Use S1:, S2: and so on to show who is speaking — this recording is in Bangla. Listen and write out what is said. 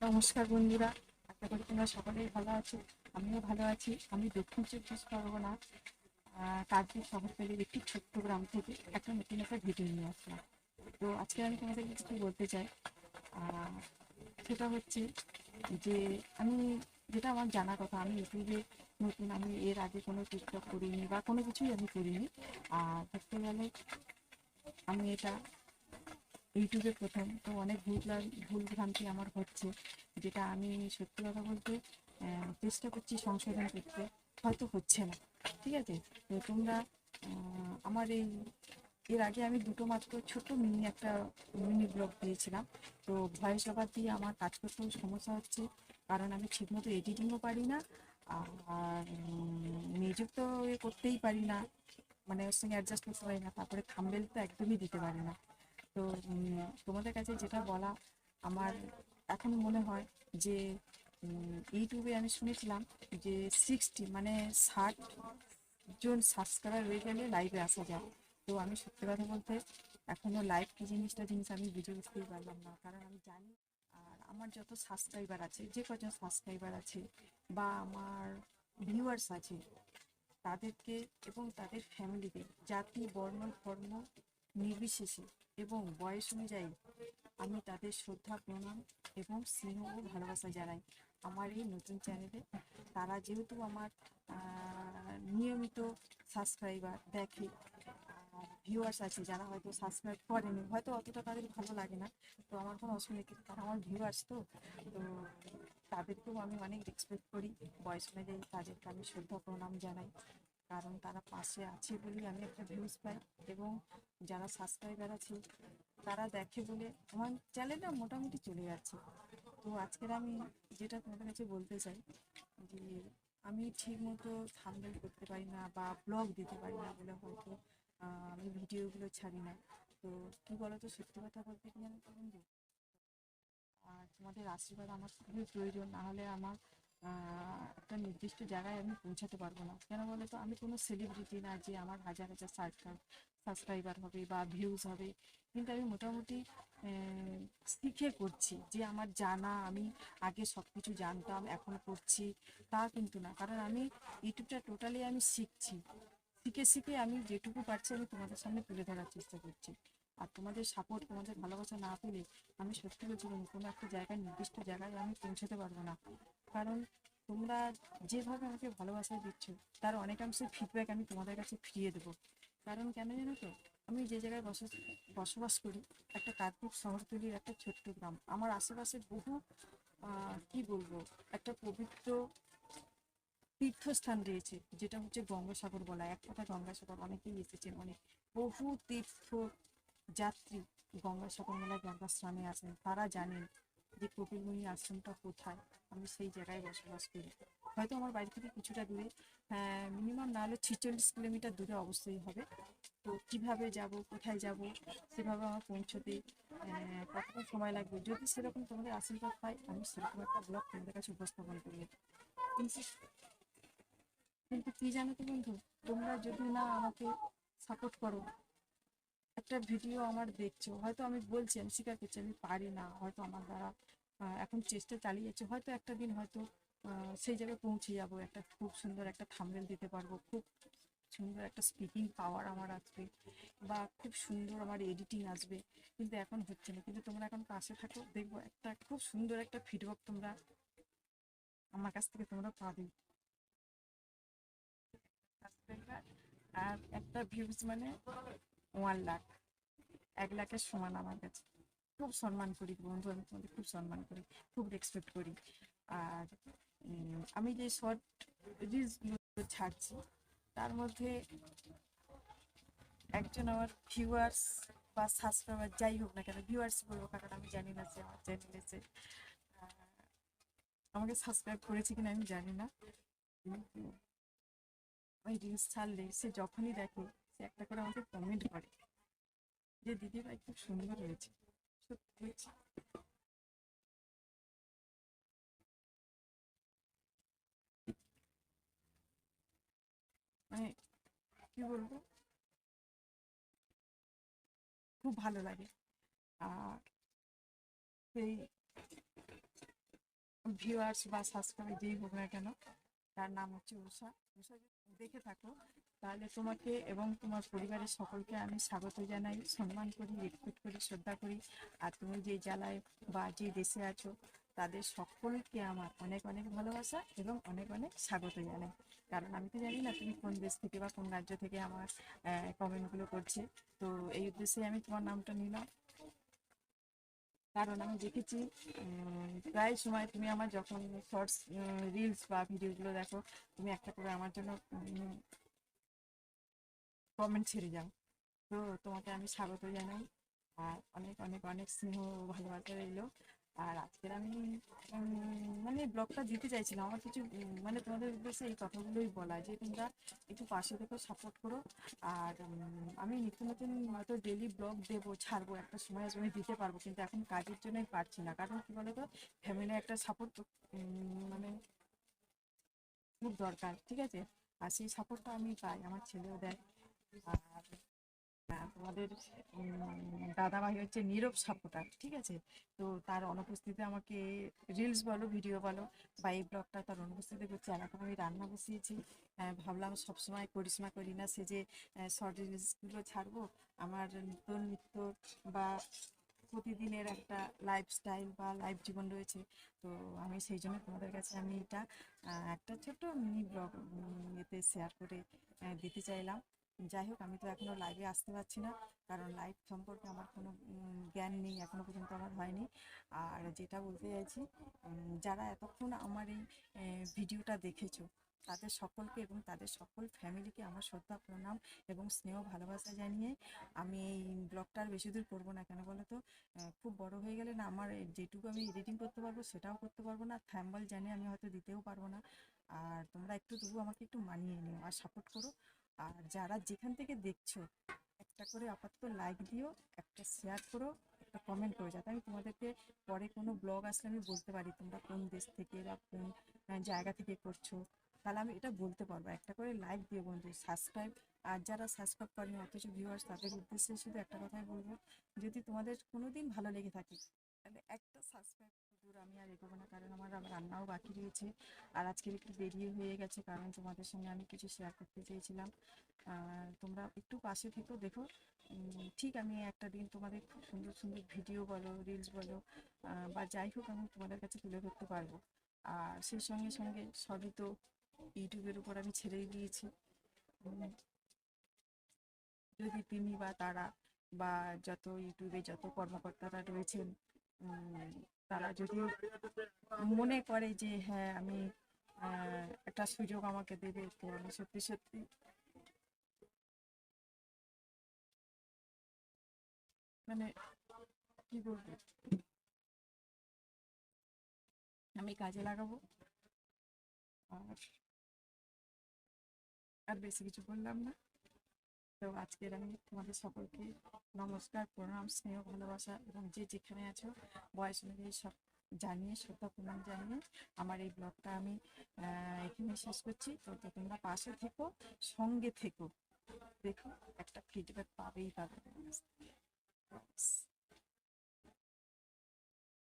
S1: নমস্কার বন্ধুরা আশা করি তোমরা সকলেই ভালো আছো আমিও ভালো আছি। আমি দক্ষিণ চব্বিশ পরগনা আহ, কার্তিক শহরতলির একটি ছোট্ট গ্রাম থেকে একটা নতুন একটা ভিডিও নিয়ে আসলাম। তো আজকে আমি তোমাদের কিছু বলতে চাই? সেটা হচ্ছে যে আমি যেটা আমার জানা কথা আমি ইউটিউবে নতুন আমি এর আগে কোনো টিকটক করিনি বা কোনো কিছুই আমি করিনি। আর ধরতে গেলে আমি এটা ইউটিউবে প্রথম। তো অনেক ভুল ভুল ভ্রান্তি আমার হচ্ছে, যেটা আমি সত্যি কথা বলতে চেষ্টা করছি সংশোধন করতে। হয়তো হচ্ছে না, ঠিক আছে? তো তোমরা আমার এই, এর আগে আমি দুটো মাত্র ছোট মিনি একটা মিনি ব্লগ দিয়েছিলাম। তো ভয়েস ওভার দিয়ে আমার কাজ করতেও সমস্যা হচ্ছে, কারণ আমি ঠিকমতো এডিটিংও পারি না, আর মিউজিক তো করতেই পারি না মানে ওর সঙ্গে অ্যাডজাস্ট করতে পারি না, তারপরে থাম্বেল তো একদমই দিতে পারি না। তো তোমাদের কাছে যেটা বলা আমার এখন মনে হয় যে ইউটিউবে আমি শুনেছিলাম যে সিক্সটি মানে ষাট জন সাবস্ক্রাইবার হয়ে গেলে লাইভে আসা যায়। তো আমি সত্যি কথা বলতে এখনও লাইভ কি জিনিসটা জিনিস আমি বুঝে বুঝতেই পারলাম না। কারণ আমি জানি, আর আমার যত সাবস্ক্রাইবার আছে, যে কজন সাবস্ক্রাইবার আছে বা আমার ভিউয়ার্স আছে, তাদেরকে এবং তাদের ফ্যামিলিকে জাতি, বর্ণ, ধর্ম নির্বিশেষে এবং বয়স অনুযায়ী আমি তাদের শ্রদ্ধা, প্রণাম এবং স্নেহ ও ভালোবাসা জানাই আমার এই নতুন চ্যানেলে তারা যেহেতু আমার নিয়মিত সাবস্ক্রাইবার দেখে ভিউয়ার্স আছে, যারা হয়তো সাবস্ক্রাইব করেনি, হয়তো অতটা তাদের ভালো লাগে না, তো আমার কোনো অসুবিধা কিন্তু তারা আমার ভিউয়ার্স তো তো তাদেরকেও আমি অনেক রেসপেক্ট করি। বয়স অনুযায়ী তাদেরকে আমি শ্রদ্ধা, প্রণাম জানাই। কারণ তারা পাশে আছে বলেই আমি একটা ভিউজ পাই এবং যারা সাবস্ক্রাইবার আছে, তারা দেখে বলে আমার চ্যানেলটা মোটামুটি চলে যাচ্ছে। তো আজকের আমি যেটা তোমাদের কাছে বলতে চাই যে আমি ঠিক মতো থাম্বনেল করতে পারি না বা ব্লগ দিতে পারি না বলে হয়তো আমি ভিডিওগুলো ছাড়ি না। তো কি বলো তো সত্যি কথা বলতে কি জানো বন্ধু? আর তোমাদের আশীর্বাদ আমার খুবই প্রয়োজন, না হলে আমার একটা নির্দিষ্ট জায়গায় আমি পৌঁছাতে পারব না। কেন বলো তো? আমি কোনো সেলিব্রিটি না যে আমার হাজার হাজার সাবস্ক্রাইবার হবে বা ভিউজ হবে। কিন্তু আমি মোটামুটি শিখে করছি যে আমার জানা, আমি আগে সব কিছু জানতাম, এখন করছি, তা কিন্তু না। কারণ আমি ইউটিউবটা টোটালি আমি শিখছি। শিখে শিখে আমি যেটুকু পারছি আমি তোমাদের সামনে তুলে ধরার চেষ্টা করছি। আর তোমাদের সাপোর্ট তোমাদের ভালোবাসা না পেলে আমি সত্যি বলছি কোনো একটা জায়গায়, নির্দিষ্ট জায়গায় আমি পৌঁছাতে পারব না। কারণ তোমরা যেভাবে আমাকে ভালোবাসা দিচ্ছ, তার অনেকাংশে ফিডব্যাক আমি তোমাদের কাছে ফিরিয়ে দেবো। কারণ কেন জানো তো? আমি যে জায়গায় বসবাস বসবাস করি, একটা কার্তিক শহরতলির একটা ছোট্ট গ্রাম। আমার আশেপাশে বহু কি বলব? একটা পবিত্র তীর্থস্থান রয়েছে, যেটা হচ্ছে গঙ্গাসাগর বলা এক কথা গঙ্গাসাগর, অনেকেই এসেছেন, অনেক। বহু তীর্থ যাত্রী গঙ্গাসাগর মেলায় গঙ্গা স্নানে আসেন, তারা জানেন যে কপিলমুনি আশ্রমটা কোথায়? আমি সেই জায়গায় বসবাস করি। হয়তো আমার বাড়ি থেকে কিছুটা দূরে। মিনিমাম না হলে ছিচল্লিশ কিলোমিটার দূরে অবশ্যই হবে। তো কীভাবে যাব কোথায় যাব সেভাবে আমার পৌঁছতে আহ, কতটা সময় লাগবে? যদি সেরকম তোমাদের আশীর্বাদ পাই আমি সেরকম একটা ব্লগ তোমাদের কাছে উপস্থাপন করি কিন্তু কিন্তু কি জানো তো বন্ধু? তোমরা যদি না আমাকে সাপোর্ট করো একটা ভিডিও আমার দেখছ। হয়তো আমি বলছি আমি স্বীকার করছি, আমি পারি না। হয়তো আমার দ্বারা এখন চেষ্টা চালিয়ে যাচ্ছে হয়তো একটা দিন হয়তো সেই জায়গায় পৌঁছে যাব। একটা খুব সুন্দর একটা থাম্বনেল দিতে পারব। খুব সুন্দর একটা স্পিকিং পাওয়ার আমার আসবে বা খুব সুন্দর আমার এডিটিং আসবে। কিন্তু এখন হচ্ছে না। কিন্তু তোমরা এখন পাশে থাকো, দেখব একটা খুব সুন্দর একটা ফিডব্যাক তোমরা আমার কাছ থেকে তোমরা পাবে। আর একটা ভিউজ মানে ওয়ান লাখ এক লাখের সমান আমার কাছে। খুব সম্মান করি বন্ধু আমি তোমাদের খুব সম্মান করি খুব রেসপেক্ট করি। আর আমি যে শর্ট রিলসগুলো ছাড়ছি তার মধ্যে একজন আমার ভিউয়ার্স বা সাবস্ক্রাইবার যাই হোক না কেন ভিউয়ার্স বলব কারণ আমি জানি না যে আমার চ্যানেলে যে আহ, আমাকে সাবস্ক্রাইব করেছে কিনা আমি জানি না। ওই রিলস ছাড়লে সে যখনই দেখে সে একটা করে আমাকে কমেন্ট করে যে খুব সুন্দর হয়েছে, সত্যি মানে কি বলব? খুব ভালো লাগে। আর সেই ভিউয়ার্স বা সাবস্ক্রাইবার যেই হোক না কেন তার নাম হচ্ছে উষা। উষা যদি দেখে থাকো। তাহলে তোমাকে এবং তোমার পরিবারের সকলকে আমি স্বাগত জানাই, সম্মান করি রেসপেক্ট করি, শ্রদ্ধা করি। আর তুমি যে জেলায় বা যে দেশে আছো, তাদের সকলকে আমার অনেক অনেক ভালোবাসা এবং অনেক অনেক স্বাগত জানাই। কারণ আমি তো জানি না তুমি কোন দেশ থেকে বা কোন রাজ্য থেকে আমার কমেন্টগুলো করছে। তো এই উদ্দেশ্যে আমি তোমার নামটা নিলাম। কারণ আমি দেখেছি প্রায় সময় তুমি আমার যখন শর্টস রিলস বা ভিডিওগুলো দেখো, তুমি একটা করে আমার জন্য কমেন্ট ছেড়ে যাও। তো তোমাকে আমি স্বাগত জানাই। আর অনেক অনেক অনেক স্নেহ ভালোবাসা রইল। আর আজকের আমি মানে ব্লগটা দিতে চাইছিলাম। আমার কিছু মানে তোমাদের উদ্দেশ্যে এই কথাগুলোই বলা যে, তোমরা একটু পাশে থেকে সাপোর্ট করো। আর আমি নিত্য নতুন হয়তো ডেলি ব্লগ দেবো, ছাড়বো, একটা সময় আমি দিতে পারব, কিন্তু এখন কাজের জন্যই পারছি না। কারণ কি বলতো ফ্যামিলি একটা সাপোর্ট মানে খুব দরকার, ঠিক আছে? আর সেই সাপোর্টটা আমি পাই, আমার ছেলেও দেয়। আর তোমাদের দাদা ভাই হচ্ছে নীরব সাপোর্টার ঠিক আছে? তো তার অনুপস্থিতিতে আমাকে রিলস বলো ভিডিও বলো বা এই ব্লগটা তার অনুপস্থিতিতে করছে আর এখন আমি রান্না বসিয়েছি আহ, ভাবলাম সবসময় করিশ্মা করি না সে যে শর্ট রিলসগুলো ছাড়বো আমার নিত্য নিত্য বা প্রতিদিনের একটা লাইফস্টাইল বা লাইফ জীবন রয়েছে তো আমি সেই জন্য তোমাদের কাছে আমি এটা একটা ছোট্ট মিনি ব্লগ এতে শেয়ার করে দিতে চাইলাম। যাই হোক, আমি তো এখনও লাইভে আসতে পারছি না, কারণ লাইভ সম্পর্কে আমার কোনো জ্ঞান নেই এখনও পর্যন্ত আমার হয়নি। আর যেটা বলতে চাইছি যারা এতক্ষণ আমার এই ভিডিওটা দেখেছ, তাদের সকলকে এবং তাদের সকল ফ্যামিলিকে আমার শ্রদ্ধা, প্রণাম এবং স্নেহ, ভালোবাসা জানিয়ে আমি এই ব্লগটা আর বেশি দূর করব না কেন বলো তো? খুব বড় হয়ে গেলে না আমার যেটুকু আমি এডিটিং করতে পারব, সেটাও করতে পারব না থ্যাম্বল জানিয়ে আমি হয়তো দিতেও পারব না। আর তোমরা একটু তবু আমাকে একটু মানিয়ে নিও, আর সাপোর্ট করো। আর যারা যেখান থেকে দেখছ, একটা করে আপাতত লাইক দিও, একটা শেয়ার করো, একটা কমেন্ট করো, যাতে আমি তোমাদেরকে পরে কোনো ব্লগ আসলে আমি বলতে পারি, তোমরা কোন দেশ থেকে বা কোন জায়গা থেকে করছ। তাহলে আমি এটা বলতে পারব, একটা করে লাইক দিও বন্ধু সাবস্ক্রাইব আর যারা সাবস্ক্রাইব করেনি, অথচ ভিউয়ার্স তাদের উদ্দেশ্যে শুধু একটা কথাই বলব, যদি তোমাদের কোনো দিন ভালো লেগে থাকে, তাহলে একটা সাবস্ক্রাইব আমি আর এগোবো না, কারণ আমার রান্নাও বাকি রয়েছে। আর আজকের একটু দেরি হয়ে গেছে, কারণ তোমাদের সঙ্গে আমি কিছু শেয়ার করতে চেয়েছিলাম। তোমরা একটু পাশে থেকো, দেখো। ঠিক আমি একটা দিন তোমাদের খুব সুন্দর সুন্দর ভিডিও বলো রিলস বলো বা যাই হোক, আমি তোমাদের কাছে তুলে ধরতে পারব। আর সেই সঙ্গে সঙ্গে সবই তো ইউটিউবের উপর আমি ছেড়েই দিয়েছি। যদি তুমি বা তারা বা যত ইউটিউবে যত কর্মকর্তারা রয়েছেন তারা যদি মনে করে যে হ্যাঁ আমি একটা সুযোগ আমাকে দেবে, তো আমি সত্যি সত্যি মানে কি বলব? আমি কাজে লাগাবো আর আর বেশি কিছু বললাম না। তো আজকের আমি তোমাদের সকলকে নমস্কার, প্রণাম, স্নেহ, ভালোবাসা এবং যে যেখানে আছো, বয়স অনুযায়ী সব জানিয়ে, শ্রদ্ধা, প্রণাম জানিয়ে আমার এই ব্লগটা আমি এখানে শেষ করছি। তো তোমরা পাশে থেকো, সঙ্গে থেকো। দেখো, একটা ফিডব্যাক পাবেই পাবে।